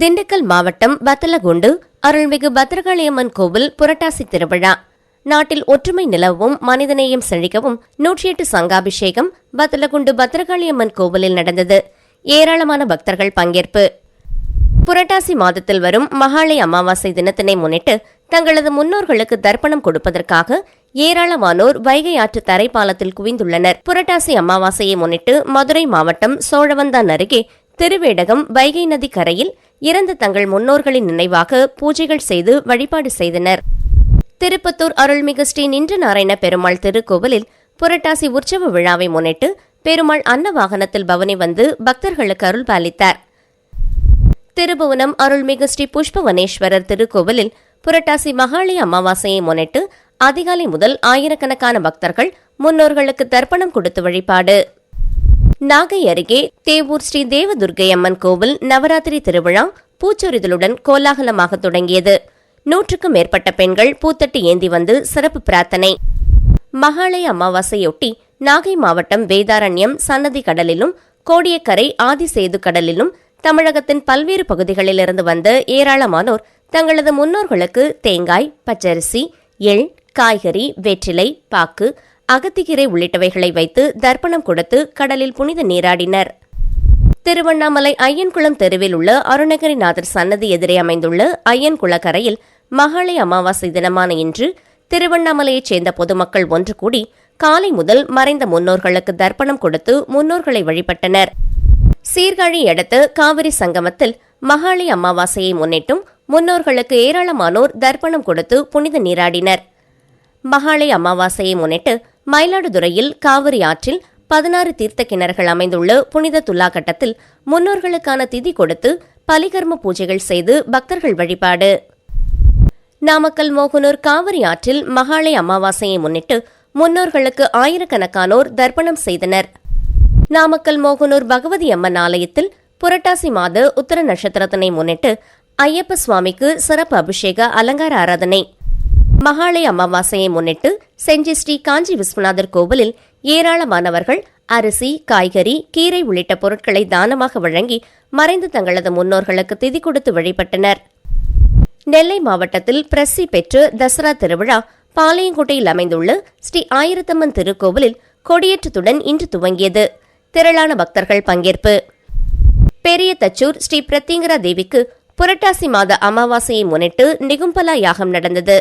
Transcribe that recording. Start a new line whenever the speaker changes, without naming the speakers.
திண்டுக்கல் மாவட்டம் பத்தலகுண்டு அருள்மிகு பத்ரகாளியம்மன் கோவில் புரட்டாசி திருவிழா. நாட்டில் ஒற்றுமை நிலவும் மனிதநேயம் செழிக்கவும் நூற்றி எட்டு சங்காபிஷேகம் பத்தலகுண்டு பத்ரகாளியம்மன் கோவிலில் நடந்தது. ஏராளமான பக்தர்கள் பங்கேற்பு. புரட்டாசி மாதத்தில் வரும் மகாளி அமாவாசை தினத்தினை முன்னிட்டு தங்களது முன்னோர்களுக்கு தர்ப்பணம் கொடுப்பதற்காக ஏராளமானோர் வைகை ஆற்று தரைப்பாலத்தில் குவிந்துள்ளனர். புரட்டாசி அமாவாசையை முன்னிட்டு மதுரை மாவட்டம் சோழவந்தான் அருகே திருவேடகம் வைகை நதி கரையில் இறந்த தங்கள் முன்னோர்களின் நினைவாக பூஜைகள் செய்து வழிபாடு செய்தனர். திருப்பத்தூர் அருள்மிகு ஸ்ரீ நின்ற நாராயண பெருமாள் திருக்கோவிலில் புரட்டாசி உற்சவ விழாவை முன்னிட்டு பெருமாள் அன்ன வாகனத்தில் பவனி வந்து பக்தர்களுக்கு அருள் பாலித்தார் திருபுவனம் அருள்மிகு ஸ்ரீ புஷ்பவனேஸ்வரர் திருக்கோவிலில் புரட்டாசி மகாளி அமாவாசையை முன்னிட்டு அதிகாலை முதல் ஆயிரக்கணக்கான பக்தர்கள் முன்னோர்களுக்கு தர்ப்பணம் கொடுத்து வழிபாடு. நாகை அருகே தேவூர் ஸ்ரீ தேவதுர்கை அம்மன் கோவில் நவராத்திரி திருவிழா பூச்சொரிதலுடன் கோலாகலமாக தொடங்கியது. நூற்றுக்கும் மேற்பட்ட பெண்கள் பூத்தட்டு ஏந்தி வந்து சிறப்பு பிரார்த்தனை. மகாலய அமாவாசையொட்டி நாகை மாவட்டம் வேதாரண்யம் சன்னதி கடலிலும் கோடியக்கரை ஆதிசேது கடலிலும் தமிழகத்தின் பல்வேறு பகுதிகளிலிருந்து வந்த ஏராளமானோர் தங்களது முன்னோர்களுக்கு தேங்காய் பச்சரிசி எள் காய்கறி வெற்றிலை பாக்கு அகத்திக்கீரை உள்ளிட்டவைகளை வைத்து தர்ப்பணம் கொடுத்து கடலில் புனித நீராடினர். திருவண்ணாமலை ஐயன்குளம் தெருவில் உள்ள அருணகிரிநாதர் சன்னதி எதிரே அமைந்துள்ள ஐயன்குளக்கரையில் மகாளி அமாவாசை தினமான இன்று திருவண்ணாமலையைச் சேர்ந்த பொதுமக்கள் ஒன்று கூடி காலை முதல் மறைந்த முன்னோர்களுக்கு தர்ப்பணம் கொடுத்து முன்னோர்களை வழிபட்டனர். சீர்காழி அடுத்த காவிரி சங்கமத்தில் மகாளி அமாவாசையை முன்னிட்டும் முன்னோர்களுக்கு ஏராளமானோர் தர்ப்பணம் கொடுத்து புனித நீராடினர். மகாளி அமாவாசையை முன்னிட்டு மயிலாடுதுறையில் காவிரி ஆற்றில் பதினாறு தீர்த்த கிணறுகள் அமைந்துள்ள புனித துல்லா கட்டத்தில் முன்னோர்களுக்கான திதி கொடுத்து பலிகர்ம பூஜைகள் செய்து பக்தர்கள் வழிபாடு. நாமக்கல் மோகனூர் காவிரி ஆற்றில் மகாளய அமாவாசையை முன்னிட்டு முன்னோர்களுக்கு ஆயிரக்கணக்கானோர் தர்ப்பணம் செய்தனர். நாமக்கல் மோகனூர் பகவதி அம்மன் ஆலயத்தில் புரட்டாசி மாத உத்தர நட்சத்திரத்தினை முன்னிட்டு ஐயப்ப சுவாமிக்கு சிறப்பு அபிஷேக அலங்கார ஆராதனை. மகாளய அமாவாசையை முன்னிட்டு செஞ்சி ஸ்ரீ காஞ்சி விஸ்வநாதர் கோவிலில் ஏராளமானவர்கள் அரிசி காய்கறி கீரை உள்ளிட்ட பொருட்களை தானமாக வழங்கி மறைந்து தங்களது முன்னோர்களுக்கு திதி கொடுத்து வழிபட்டனர். நெல்லை மாவட்டத்தில் பிரசி பெற்று தசரா திருவிழா பாளையங்கோட்டையில் அமைந்துள்ள ஸ்ரீ ஆயிரத்தம்மன் திருக்கோவிலில் கொடியேற்றத்துடன் இன்று துவங்கியது. திரளான பக்தர்கள் பங்கேற்பு. பெரிய தச்சூர் ஸ்ரீ பிரத்திங்கரா தேவிக்கு புரட்டாசி மாத அமாவாசையை முன்னிட்டு நிகும்பலா யாகம் நடந்தது.